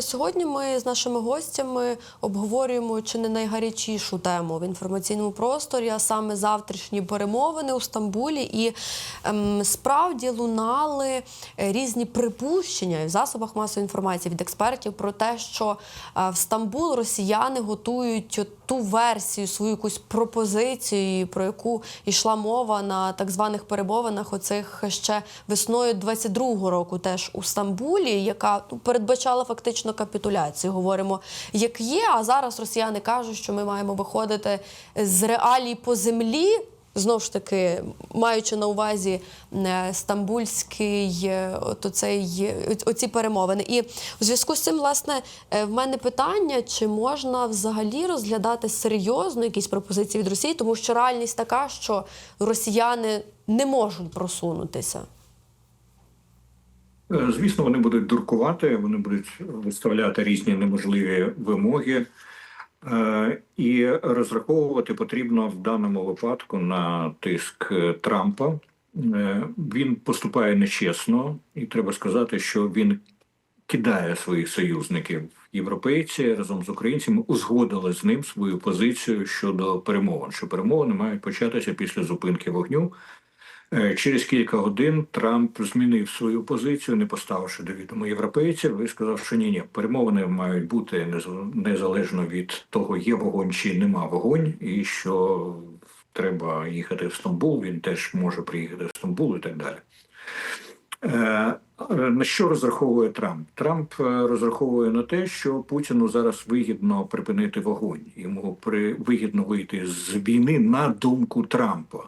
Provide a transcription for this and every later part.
Сьогодні ми з нашими гостями обговорюємо чи не найгарячішу тему в інформаційному просторі, а саме завтрашні перемовини у Стамбулі. І ем, справді лунали е, різні припущення в засобах масової інформації від експертів про те, що е, в Стамбул росіяни готують ту версію, свою якусь пропозицію, про яку йшла мова на так званих перемовинах, оцих ще весною 22-го року, теж у Стамбулі, яка ну, передбачала фактично капітуляцію. Говоримо, як є. А зараз росіяни кажуть, що ми маємо виходити з реалій по землі. Знову ж таки, маючи на увазі е, стамбульський е, оцей, е, оці перемовини. І у зв'язку з цим, власне, в мене питання, чи можна взагалі розглядати серйозно якісь пропозиції від Росії, тому що реальність така, що росіяни не можуть просунутися. Е, Звісно, вони будуть дуркувати, вони будуть виставляти різні неможливі вимоги, Е, і розраховувати потрібно в даному випадку на тиск е, Трампа. Він поступає нечесно, і треба сказати, що він кидає своїх союзників. Європейці разом з українцями узгодили з ним свою позицію щодо перемовин, що перемовини мають початися після зупинки вогню. Е, Через кілька годин Трамп змінив свою позицію, не поставивши до відома європейців, і сказав, що ні, ні, перемовини мають бути нез- незалежно від того, є вогонь чи нема вогонь, і що треба їхати в Стамбул. Він теж може приїхати в Стамбул і так далі. Е, На що розраховує Трамп? Трамп е, розраховує на те, що Путіну зараз вигідно припинити вогонь. Йому при вигідно вийти з війни на думку Трампа.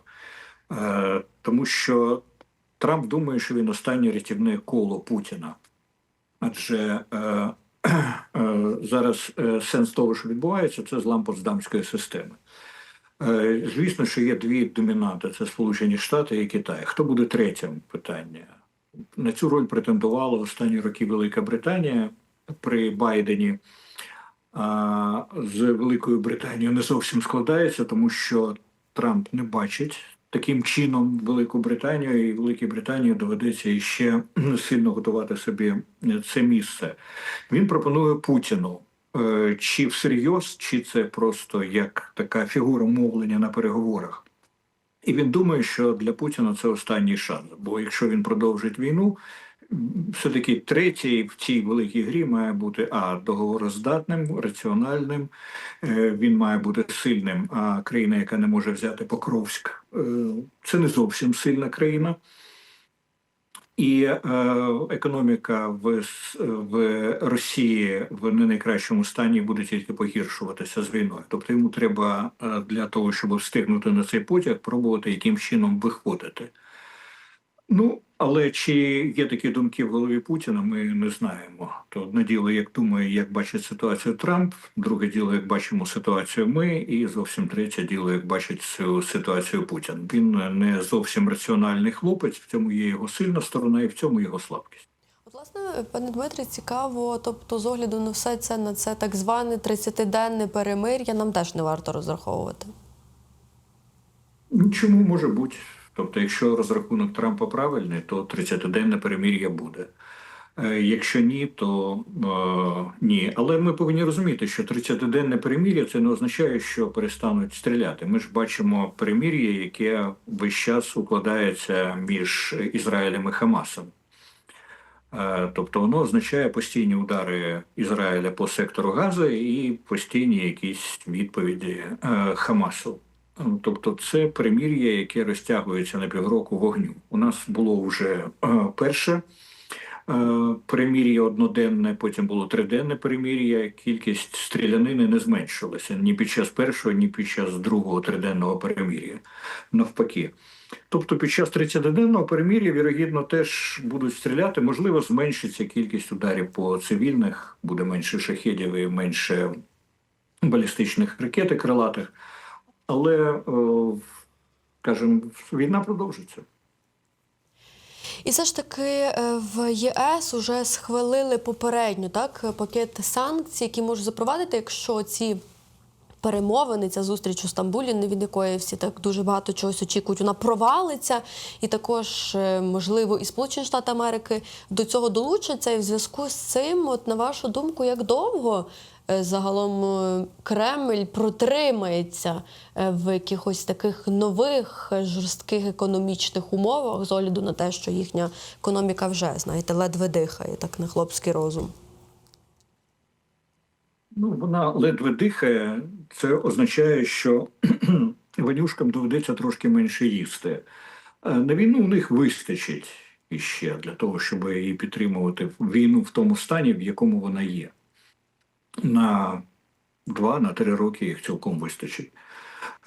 Е, Тому що Трамп думає, що він останнє рятівне коло Путіна. Адже е, е, зараз е, сенс того, що відбувається, це злам Потсдамської системи. Е, Звісно, що є дві домінанти: це Сполучені Штати і Китай. Хто буде третім? Питання на цю роль претендувала в останні роки Велика Британія при Байдені. А з Великою Британією не зовсім складається, тому що Трамп не бачить таким чином Велику Британію, і Великій Британії доведеться іще сильно готувати собі це місце. Він пропонує Путіну. е, Чи всерйоз, чи це просто як така фігура мовлення на переговорах. І він думає, що для Путіна це останній шанс. Бо якщо він продовжить війну, все-таки третій в цій великій грі має бути а договороздатним, раціональним. е, Він має бути сильним. А країна, яка не може взяти Покровськ, е, це не зовсім сильна країна. І е, економіка в, в Росії в не найкращому стані буде тільки погіршуватися з війною. Тобто йому треба для того, щоб встигнути на цей потяг, пробувати яким чином виходити. Ну, але чи є такі думки в голові Путіна, ми не знаємо. То одне діло, як думає, як бачить ситуацію Трамп, друге діло, як бачимо ситуацію ми, і зовсім третє діло, як бачить цю ситуацію Путін. Він не зовсім раціональний хлопець, в цьому є його сильна сторона і в цьому його слабкість. Власне, пане Дмитрі, цікаво, тобто, з огляду на все це, на це так зване 30-денне перемир'я, нам теж не варто розраховувати. Ну, Чому може бути? Тобто, якщо розрахунок Трампа правильний, то 30-денне перемир'я буде. Е, Якщо ні, то е, ні. Але ми повинні розуміти, що 30-денне перемир'я це не означає, що перестануть стріляти. Ми ж бачимо перемир'я, яке весь час укладається між Ізраїлем і Хамасом. Е, Тобто воно означає постійні удари Ізраїля по сектору Гази і постійні якісь відповіді е, Хамасу. Тобто це перемір'я, яке розтягується на півроку вогню. У нас було вже е, перше е, перемір'я одноденне, потім було триденне перемір'я. Кількість стрілянини не зменшилася ні під час першого, ні під час другого триденного перемір'я. Навпаки. Тобто під час 30-денного перемір'я, вірогідно, теж будуть стріляти. Можливо, зменшиться кількість ударів по цивільних, буде менше шахедів і менше балістичних ракет крилатих. Але, скажімо, війна продовжиться. І все ж таки е, в ЄС уже схвалили попередньо так пакет санкцій, які можуть запровадити, якщо ці перемовини, ця зустріч у Стамбулі, не від якої всі так дуже багато чогось очікують. Вона провалиться, і також е, можливо і Сполучені Штати Америки до цього долучаться. І в зв'язку з цим, от на вашу думку, як довго е, загалом е, Кремль протримається е, в якихось таких нових е, жорстких економічних умовах з огляду на те, що їхня економіка вже знаєте ледве дихає, так на хлопський розум. Ну, вона ледве дихає. Це означає, що ванюшкам доведеться трошки менше їсти. Е, На війну у них вистачить іще для того, щоб її підтримувати війну в тому стані, в якому вона є. На два, на три роки їх цілком вистачить.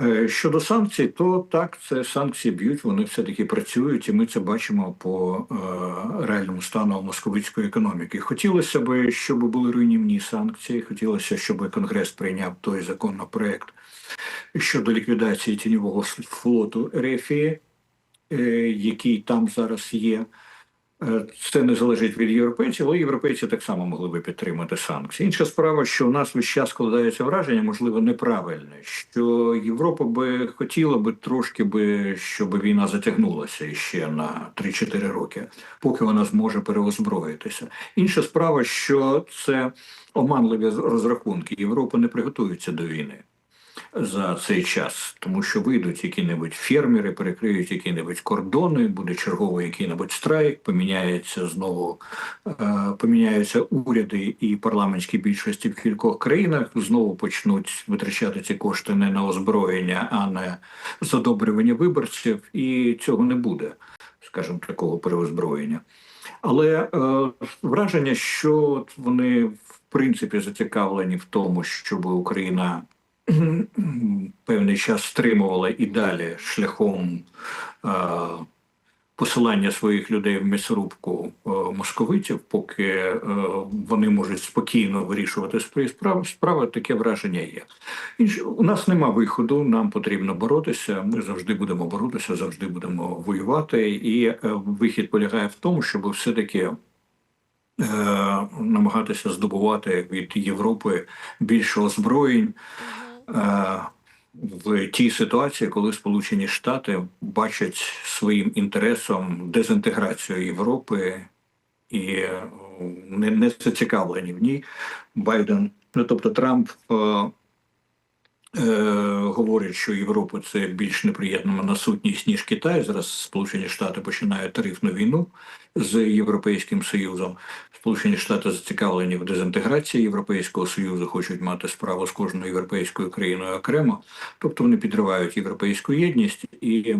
Е, Щодо санкцій, то так, це санкції б'ють, вони все-таки працюють, і ми це бачимо по е, реальному стану московицької економіки. Хотілося б, щоб були руйнівні санкції, хотілося, щоб Конгрес прийняв той законопроект щодо ліквідації тіньового флоту РФІ, е, який там зараз є. Е, Це не залежить від європейців, але європейці так само могли би підтримати санкції. Інша справа, що у нас весь час складається враження, можливо, неправильне, що Європа би хотіла би трошки би, щоб війна затягнулася ще на 3-4 роки, поки вона зможе переозброїтися. Інша справа, що це оманливі розрахунки. Європа не приготується до війни за цей час, тому що вийдуть які-небудь фермери, перекриють які-небудь кордони, буде черговий який-небудь страйк, поміняється знову е, поміняються уряди і парламентські більшості в кількох країнах. Знову почнуть витрачати ці кошти не на озброєння, а на задобрювання виборців, і цього не буде, скажімо, такого переозброєння. Але е, враження, що вони в принципі зацікавлені в тому, щоб Україна певний час стримувала і далі шляхом е, посилання своїх людей в м'ясорубку е, московитів, поки е, вони можуть спокійно вирішувати свої справи. Справи таке враження є. Інше, у нас нема виходу, нам потрібно боротися. Ми завжди будемо боротися, завжди будемо воювати. І е, вихід полягає в тому, щоб все-таки е, намагатися здобувати від Європи більше озброєнь. Е, в тій ситуації, коли Сполучені Штати бачать своїм інтересом дезінтеграцію Європи і е, не, не зацікавлені в ній, Байден, ну тобто Трамп е, е, що Європа це більш неприємна на сутність, ніж Китай. Зараз Сполучені Штати починають тарифну війну з Європейським Союзом. Сполучені Штати зацікавлені в дезінтеграції Європейського Союзу, хочуть мати справу з кожною європейською країною окремо, тобто вони підривають європейську єдність, і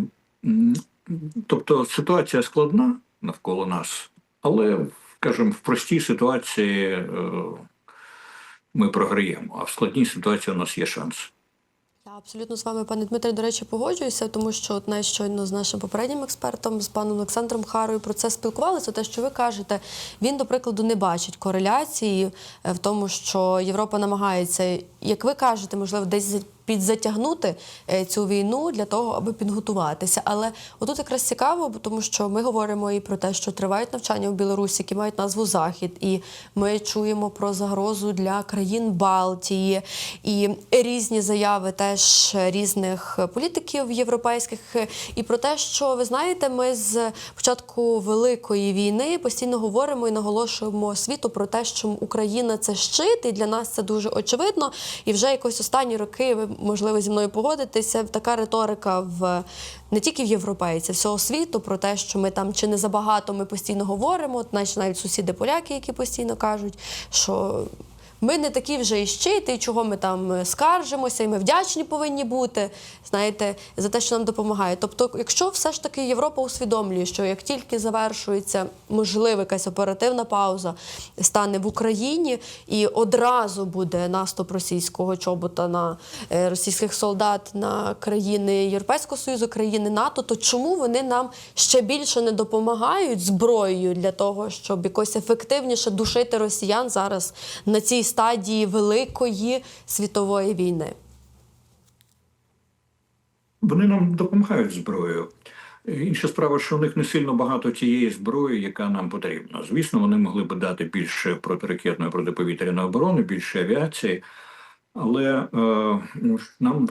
тобто ситуація складна навколо нас, але скажімо, в простій ситуації е, ми програємо, а в складній ситуації у нас є шанс. Я абсолютно з вами, пане Дмитре, до речі, погоджуюся, тому що от найщойно щойно з нашим попереднім експертом, з паном Олександром Харою, про це спілкувалися. Те, що ви кажете, він, до прикладу, не бачить кореляції е, в тому, що Європа намагається, як ви кажете, можливо, десь підзатягнути е, цю війну для того, аби підготуватися. Але отут якраз цікаво, тому що ми говоримо і про те, що тривають навчання в Білорусі, які мають назву Захід, і ми чуємо про загрозу для країн Балтії і різні заяви теж різних політиків європейських, і про те, що ви знаєте, ми з початку великої війни постійно говоримо і наголошуємо світу про те, що Україна це щит, і для нас це дуже очевидно. І вже якось останні роки ви можливо зі мною погодитися. Така риторика в не тільки в європейців, всього світу про те, що ми там чи не забагато ми постійно говоримо. Наші навіть сусіди поляки, які постійно кажуть, що. Ми не такі вже і щити, і чого ми там е, скаржимося, і ми вдячні повинні бути, знаєте, за те, що нам допомагає. Тобто, якщо все ж таки Європа усвідомлює, що як тільки завершується можливо якась оперативна пауза, стане в Україні і одразу буде наступ російського чобота на е, російських солдат на країни Європейського Союзу, країни НАТО, то чому вони нам ще більше не допомагають зброєю для того, щоб якось ефективніше душити росіян зараз на цій стадії великої світової війни? Вони нам допомагають зброєю. Інша справа, що у них не сильно багато тієї зброї, яка нам потрібна. Звісно, вони могли б дати більше протиракетної протиповітряної оборони, більше авіації. Але е, ну, нам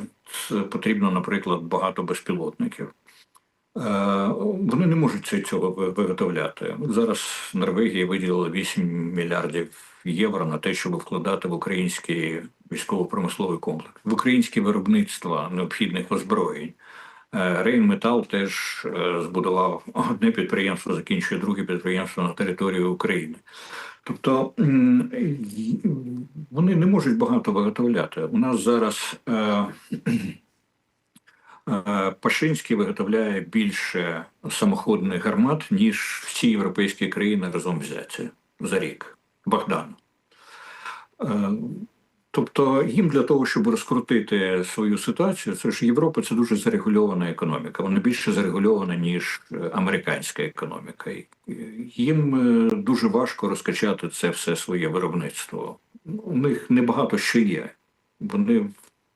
потрібно, наприклад, багато безпілотників. Е, Вони не можуть цього виготовляти. Зараз Норвегія виділила 8 мільярдів євро на те, щоб вкладати в український військово-промисловий комплекс, в українське виробництво необхідних озброєнь. Е, Рейнметал теж е, збудував одне підприємство, закінчує друге підприємство на території України. Тобто вони не можуть багато виготовляти. У нас зараз е, е, Пашинський виготовляє більше самоходних гармат, ніж всі європейські країни разом взяті за рік. Богдан. Е, Тобто їм для того, щоб розкрутити свою ситуацію, це ж Європа це дуже зарегульована економіка. Вона більше зарегульована, ніж е, американська економіка. Їм е, дуже важко розкачати це все своє виробництво. У них небагато що є. Вони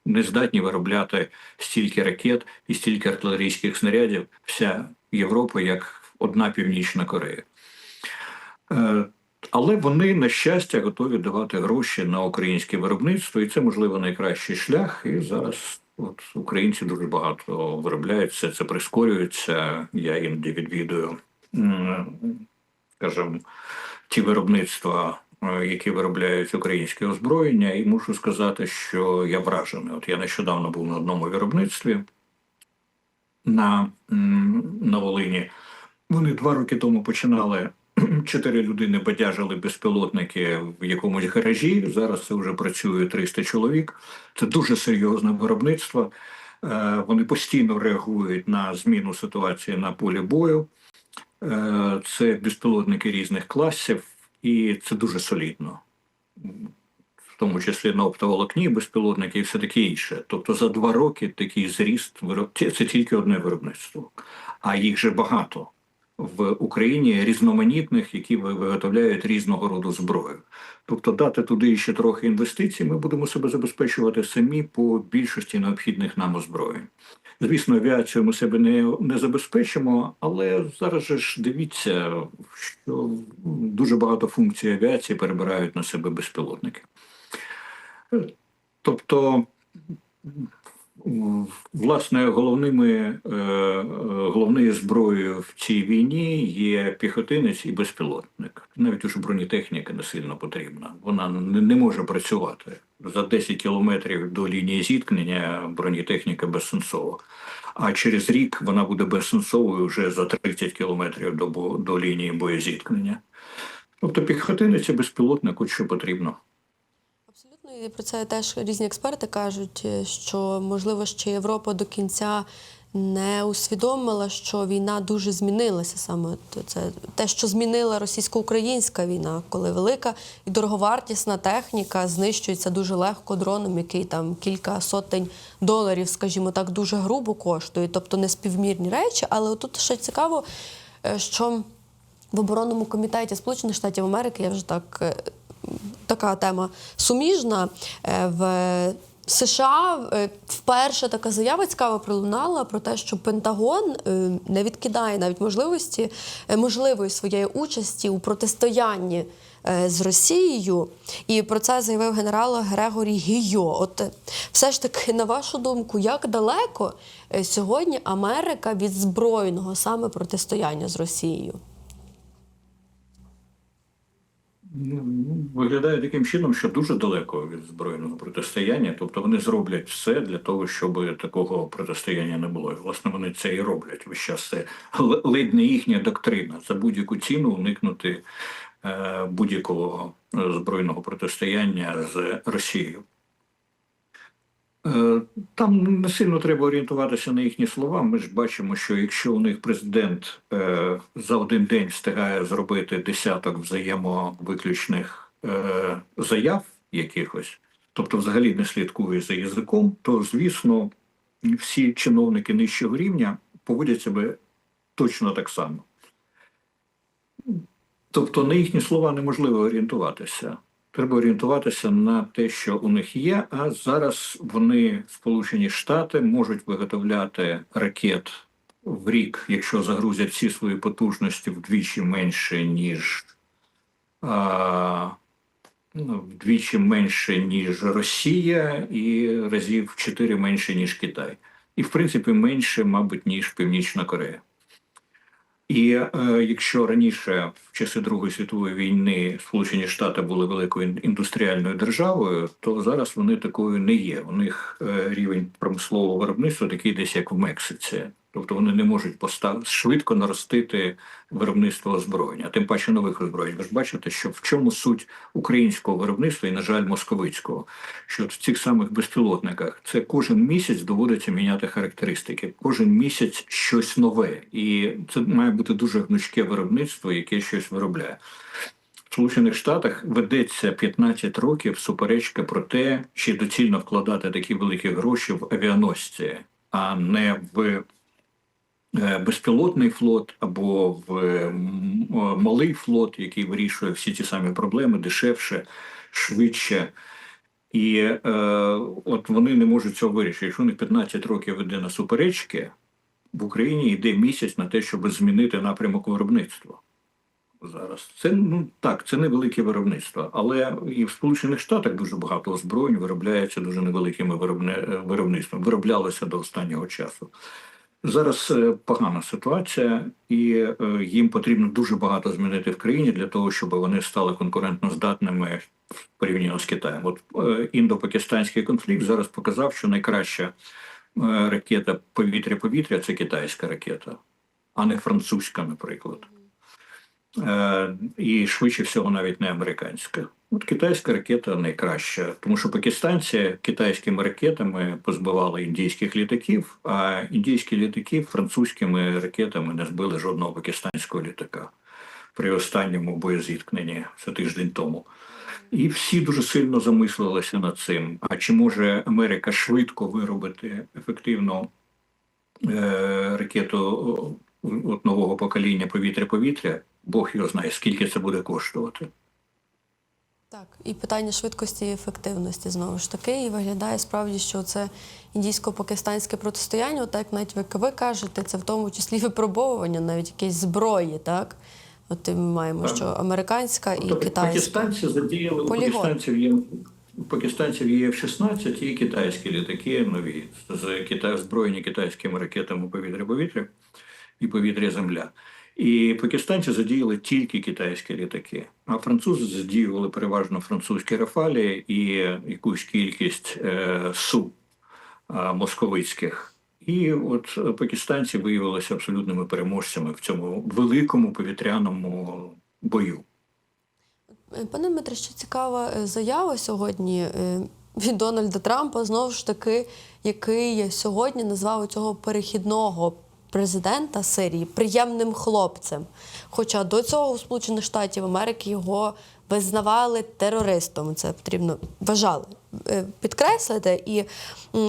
не здатні виробляти стільки ракет і стільки артилерійських снарядів, вся Європа, як одна Північна Корея. Але вони, на щастя, готові давати гроші на українське виробництво, і це, можливо, найкращий шлях. І зараз от, українці дуже багато виробляють, все це прискорюється. Я іноді відвідую, скажімо, ті виробництва, е, які виробляють українське озброєння, і мушу сказати, що я вражений. От я нещодавно був на одному виробництві на, на Волині. Вони два роки тому починали. Чотири людини бадяжили безпілотники в якомусь гаражі. Зараз це вже працює 300 чоловік. Це дуже серйозне виробництво. Е, Вони постійно реагують на зміну ситуації на полі бою. Е, Це безпілотники різних класів, і це дуже солідно. В тому числі на оптоволокні, безпілотники і все таке інше. Тобто за два роки такий зріст це тільки одне виробництво, а їх же багато в Україні різноманітних, які виготовляють різного роду зброю. Тобто дати туди ще трохи інвестицій, ми будемо себе забезпечувати самі по більшості необхідних нам озброєнь. Звісно, авіацію ми себе не, не забезпечимо, але зараз ж дивіться, що дуже багато функцій авіації перебирають на себе безпілотники. Тобто, власне, головними е, е, головною зброєю в цій війні є піхотинець і безпілотник. Навіть уже бронетехніка не сильно потрібна. Вона не, може працювати за 10 кілометрів до лінії зіткнення. Бронетехніка безсенсова. А через рік вона буде безсенсовою вже за 30 кілометрів до, до лінії боєзіткнення. Тобто піхотинець і безпілотник, от що потрібно. І про це теж різні експерти кажуть, е, що можливо ще Європа до кінця не усвідомила, що війна дуже змінилася. Саме це те, що змінила російсько-українська війна, коли велика і дороговартісна техніка знищується дуже легко дроном, який там кілька сотень доларів, скажімо так, дуже грубо коштує, тобто неспівмірні речі. Але тут ще цікаво, е, що в оборонному комітеті Сполучених Штатів Америки я вже так е, така тема суміжна. Е, В США е, вперше така заява цікава пролунала про те, що Пентагон е, не відкидає навіть можливості можливої своєї участі у протистоянні з Росією. І про це заявив генерал Грегорі Гійо. От все ж таки, на вашу думку, як далеко сьогодні Америка від збройного саме протистояння з Росією? Ну, Виглядає таким чином, що дуже далеко від збройного протистояння. Тобто вони зроблять все для того, щоб такого протистояння не було. І, власне, вони це і роблять. Весь час це ледь не їхня доктрина за будь-яку ціну уникнути е, будь-якого е, збройного протистояння з Росією. Е, Там не сильно треба орієнтуватися на їхні слова. Ми ж бачимо, що якщо у них президент е, за один день встигає зробити десяток взаємовиключних е, заяв якихось, тобто взагалі не слідкує за язиком, то звісно всі чиновники нижчого рівня поводять себе точно так само. Тобто на їхні слова неможливо орієнтуватися. Треба орієнтуватися на те, що у них є. А зараз вони, Сполучені Штати, можуть виготовляти ракет в рік, якщо загрузять всі свої потужності вдвічі менше, ніж а, ну, вдвічі менше, ніж Росія, і разів чотири менше, ніж Китай. І, в принципі, менше, мабуть, ніж Північна Корея. І е, якщо раніше, в часи Другої світової війни, Сполучені Штати були великою індустріальною державою, то зараз вони такою не є. У них е, рівень промислового виробництва такий десь як в Мексиці. Тобто вони не можуть постав... швидко наростити виробництво озброєння, тим паче нових озброєнь. Ви ж бачите, що в чому суть українського виробництва і, на жаль, московицького, що в цих самих безпілотниках це кожен місяць доводиться міняти характеристики, кожен місяць щось нове, і це має бути дуже гнучке виробництво, яке щось виробляє. В Сполучених Штатах ведеться 15 років суперечка про те, чи доцільно вкладати такі великі гроші в авіаносці, а не в безпілотний флот або в е, е, малий флот, який вирішує всі ті самі проблеми дешевше, швидше. І е, от вони не можуть цього вирішити. Якщо них 15 років йде на суперечки, в Україні йде місяць на те, щоб змінити напрямок виробництва. Зараз це ну так, це невелике виробництво, але і в Сполучених Штатах дуже багато озброєнь виробляється дуже невеликими виробне, е, виробництвами. Вироблялося до останнього часу. Зараз е, погана ситуація, і е, їм потрібно дуже багато змінити в країні для того, щоб вони стали конкурентно здатними порівняно з Китаєм. От індопакистанський конфлікт зараз показав, що найкраща е, ракета повітря-повітря це китайська ракета, а не французька, наприклад. Е, і швидше всього навіть не американська. От китайська ракета найкраща, тому що пакистанці китайськими ракетами позбивали індійських літаків, а індійські літаки французькими ракетами не збили жодного пакистанського літака при останньому боєзіткненні це тиждень тому. І всі дуже сильно замислилися над цим. А чи може Америка швидко виробити ефективну е, ракету от нового покоління повітря-повітря? Бог його знає, скільки це буде коштувати. Так, і питання швидкості і ефективності знову ж таки. І виглядає справді, що це індійсько-пакистанське протистояння, от так навіть ви, ви кажете, це в тому числі випробовування, навіть якісь зброї, так? От ми маємо, Так. що американська і Тобто китайська. Пакистанці задіяли у пакистанців є у пакистанців є F-16 і китайські літаки нові з Китай озброєні китайськими ракетами повітря-повітря і повітря-земля. І пакистанці задіяли тільки китайські літаки, а французи задіювали переважно французькі рафалі і якусь кількість е, су е, московицьких. І от пакистанці виявилися абсолютними переможцями в цьому великому повітряному бою. Пане Дмитре, ще цікава е, заява сьогодні е, від Дональда Трампа, знову ж таки, який сьогодні назвав цього перехідного президента Сирії приємним хлопцем. Хоча до цього у Сполучених Штатів Америки його визнавали терористом. Це потрібно вважали е, підкреслити. І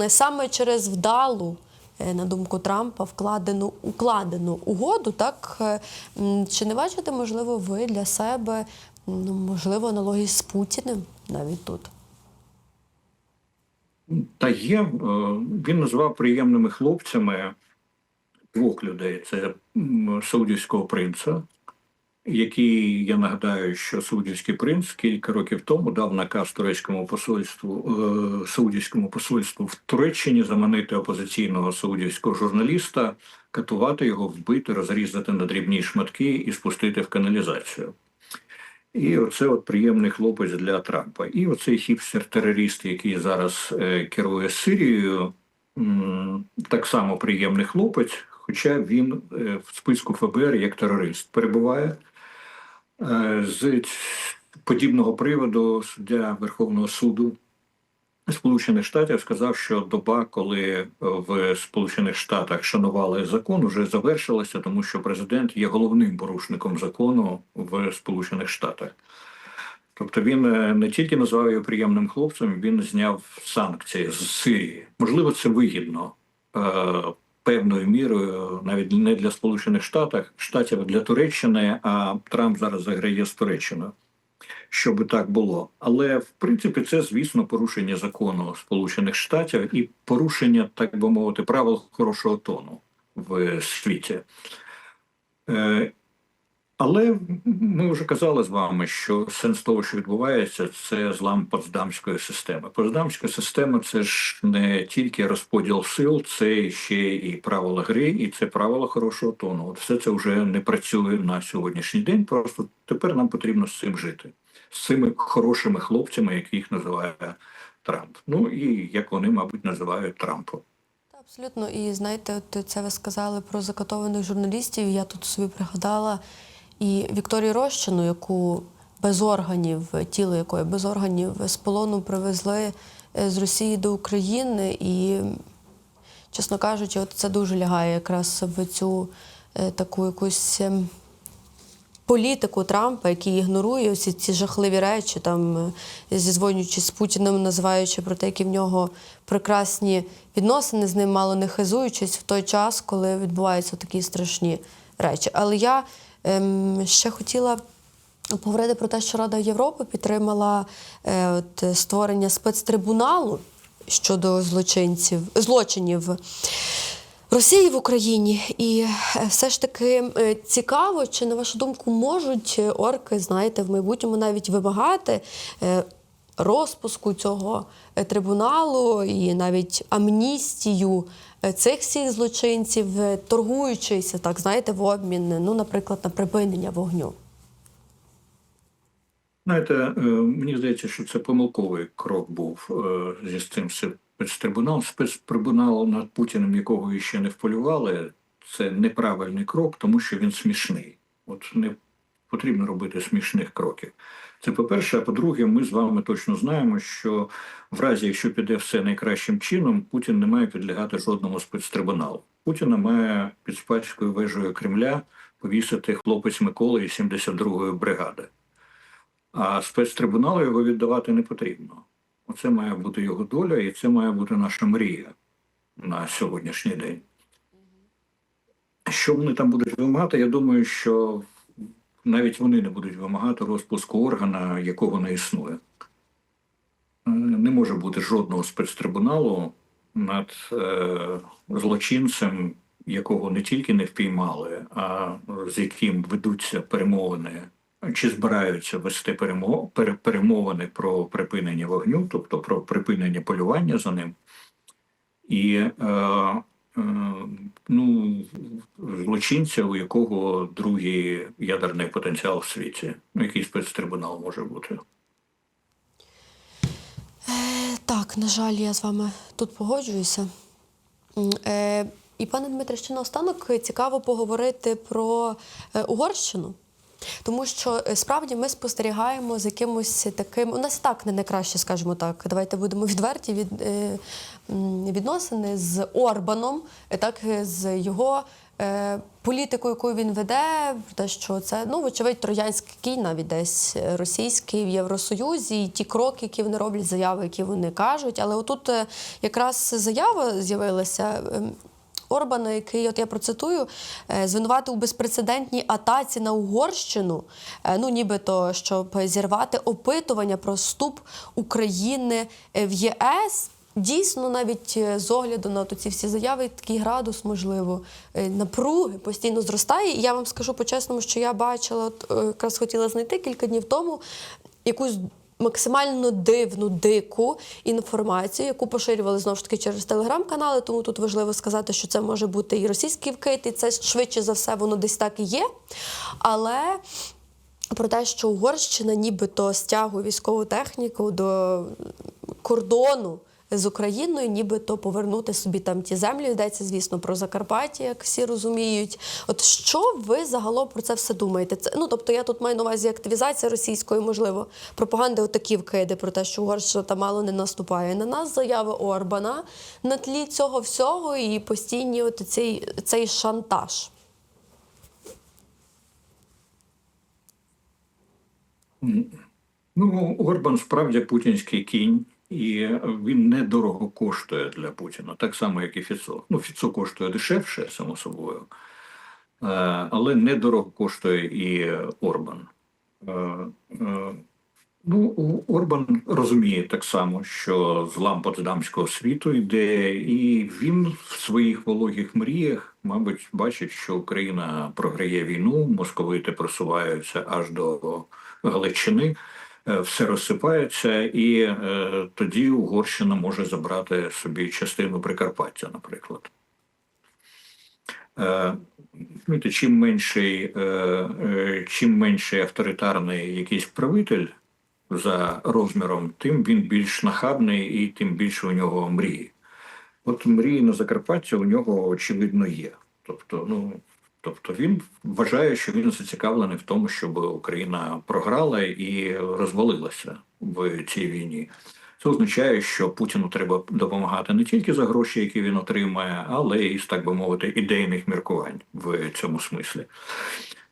саме через вдалу е, на думку Трампа, вкладену укладену угоду. Так е, чи не бачите, можливо, ви для себе ну можливо аналогії з Путіним навіть тут? Та є, він назвав приємними хлопцями двох людей: це саудівського принца, який, я нагадаю, що саудівський принц кілька років тому дав наказ турецькому посольству, е, саудівському посольству в Туреччині заманити опозиційного саудівського журналіста, катувати його, вбити, розрізати на дрібні шматки і спустити в каналізацію. І оце от приємний хлопець для Трампа. І оцей хіпстер-терорист, який зараз е, керує Сирією, м, так само приємний хлопець, хоча він е, в списку ФБР як терорист перебуває. Е, з подібного приводу суддя Верховного суду Сполучених Штатів сказав, що доба, коли в Сполучених Штатах шанували закон, уже завершилася, тому що президент є головним порушником закону в Сполучених Штатах. Тобто він е, не тільки назвав його приємним хлопцем, він зняв санкції з Сирії. Можливо, це вигідно певною мірою, навіть не для Сполучених Штатів, штатів для Туреччини. А Трамп зараз заграє з Туреччиною щоб так було. Але в принципі це, звісно, порушення закону Сполучених Штатів і порушення, так би мовити, правил хорошого тону в світі. Е, Але ми вже казали з вами, що сенс того, що відбувається, це злам Потсдамської системи. Потсдамська система це ж не тільки розподіл сил, це ще і правила гри, і це правила хорошого тону. От все це вже не працює на сьогоднішній день. Просто тепер нам потрібно з цим жити, з цими хорошими хлопцями, яких називає Трамп. Ну і як вони, мабуть, називають Трампом. Абсолютно, і знаєте, от це ви сказали про закатованих журналістів. Я тут собі пригадала і Вікторію Рощину, яку без органів, тіло якої без органів з полону привезли е, з Росії до України. І, чесно кажучи, от це дуже лягає якраз в цю е, таку якусь. ем, політику Трампа, який ігнорує всі ці жахливі речі, там е, зізвонюючись з Путіним, називаючи про те, які в нього прекрасні відносини з ним, мало не хизуючись в той час, коли відбуваються такі страшні речі. Але я ем, ще хотіла. Поговорити про те, що Рада Європи підтримала е, створення спецтрибуналу щодо злочинців злочинів Росії в Україні. І е, все ж таки е, цікаво, чи на вашу думку можуть орки, знаєте, в майбутньому навіть вимагати розпуску цього трибуналу і навіть амністію цих всіх злочинців, е, торгуючися, так знаєте, в обмін, ну, наприклад, на припинення вогню. Знаєте, е, мені здається, що це помилковий крок був е, зі цим спецтрибуналом. Спецтрибунал над Путіним, якого ще не вполювали, це неправильний крок, тому що він смішний. От не потрібно робити смішних кроків. Це по-перше, а по-друге, ми з вами точно знаємо, що в разі, якщо піде все найкращим чином, Путін не має підлягати жодному спецтрибуналу. Путіна має під спадською вежею Кремля повісити хлопець Миколи із 72-ї бригади. А спецтрибуналу його віддавати не потрібно. Оце має бути його доля, і це має бути наша мрія на сьогоднішній день. Що вони там будуть вимагати? Я думаю, що навіть вони не будуть вимагати розпуску органа, якого не існує. Е, Не може бути жодного спецтрибуналу над е, злочинцем, якого не тільки не впіймали, а з яким ведуться перемовини чи збираються вести перемо- пере- перемовини про припинення вогню, тобто про припинення полювання за ним. І е, ну, злочинця, у якого другий ядерний потенціал в світі. Ну, який спецтрибунал може бути. Е, Так, на жаль, я з вами тут погоджуюся. Е, і пане Дмитре, ще наостанок цікаво поговорити про е, Угорщину. Тому що е, справді ми спостерігаємо з якимось таким. У нас і так не найкраще, скажімо так. Давайте будемо відверті від е, відносини з Орбаном, е, так з його політикою, яку він веде, те, що це ну, вочевидь, троянський кінь, навіть десь російський в Євросоюзі, і ті кроки, які вони роблять, заяви, які вони кажуть. Але отут якраз заява з'явилася. Орбана, який, от я процитую, е, звинуватив у безпрецедентній атаці на Угорщину, е, ну нібито щоб зірвати опитування про вступ України е, в ЄС. Дійсно, навіть з огляду на ці всі заяви, такий градус, можливо, напруги постійно зростає. І я вам скажу по-чесному, що я бачила, от, якраз хотіла знайти кілька днів тому якусь максимально дивну, дику інформацію, яку поширювали знову ж таки через телеграм-канали. Тому тут важливо сказати, що це може бути і російський вкид, і це швидше за все воно десь так і є. Але про те, що Угорщина нібито стягує військову техніку до кордону. З Україною, нібито повернути собі там ті землі, йдеться, звісно, про Закарпаття, як всі розуміють. От що ви загалом про це все думаєте? Це ну тобто я тут маю на увазі активізація російської, можливо, пропаганди, отакі вкиди про те, що Угорщина там мало не наступає на нас. Заяви Орбана на тлі цього всього і постійні от цей, цей шантаж. Ну, Орбан справді путінський кінь, і він недорого коштує для Путіна, так само, як і Фіцо. Ну, Фіцо коштує дешевше, само собою, Е, але недорого коштує і Орбан. Е, е, Ну, Орбан розуміє так само, що злам Потсдамського світу йде, і він в своїх вологих мріях, мабуть, бачить, що Україна програє війну, московити просуваються аж до Галичини, все розсипається, і е, тоді Угорщина може забрати собі частину Прикарпаття, наприклад. Е, чим менший, е, е, чим менший авторитарний якийсь правитель за розміром, тим він більш нахабний і тим більше у нього мрії. От мрії на Закарпаття у нього очевидно є. Тобто, ну тобто він вважає, що він зацікавлений в тому, щоб Україна програла і розвалилася в цій війні. Це означає, що Путіну треба допомагати не тільки за гроші, які він отримає, але і так би мовити ідейних міркувань в цьому смислі.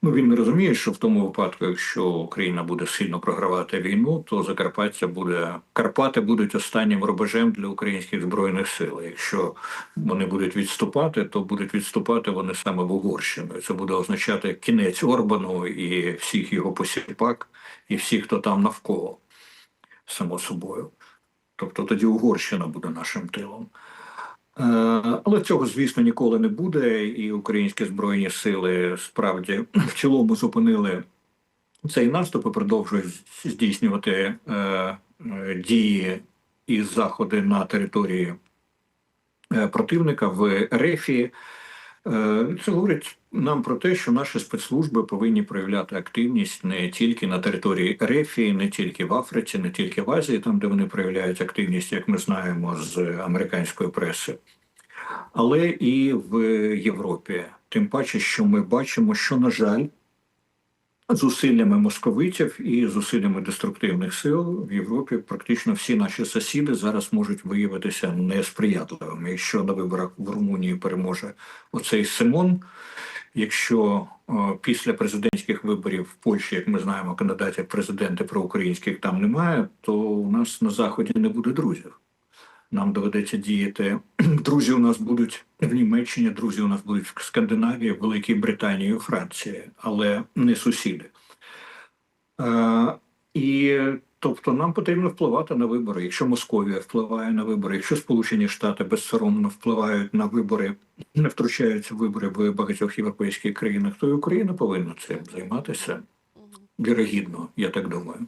Ну він розуміє, що в тому випадку, якщо Україна буде сильно програвати війну, то Закарпаття буде Карпати будуть останнім рубежем для українських збройних сил. Якщо вони будуть відступати, то будуть відступати вони саме в Угорщину. Це буде означати кінець Орбану і всіх його посіпак, і всіх, хто там навколо, само собою. Тобто тоді Угорщина буде нашим тилом. Е, Але цього, звісно, ніколи не буде, і українські збройні сили справді в цілому зупинили цей наступ і продовжують здійснювати е, дії і заходи на території е, противника в Рефії. Е, Це говорить нам про те, що наші спецслужби повинні проявляти активність не тільки на території Рефії, не тільки в Африці, не тільки в Азії, там де вони проявляють активність, як ми знаємо з американської преси, але і в Європі. Тим паче, що ми бачимо, що на жаль. Зусиллями московитів і зусиллями деструктивних сил в Європі практично всі наші сусіди зараз можуть виявитися несприятливими. Якщо на виборах в Румунії переможе оцей Симон, якщо е, після президентських виборів в Польщі, як ми знаємо, кандидатів президенти проукраїнських там немає, то у нас на заході не буде друзів. Нам доведеться діяти. Друзі у нас будуть в Німеччині, друзі у нас будуть в Скандинавії, в Великій Британії, у Франції, але не сусіди. Е, і тобто нам потрібно впливати на вибори. Якщо Московія впливає на вибори, якщо Сполучені Штати безсоромно впливають на вибори, не втручаються в вибори в багатьох європейських країнах, то і Україна повинна цим займатися. Вірогідно, я так думаю.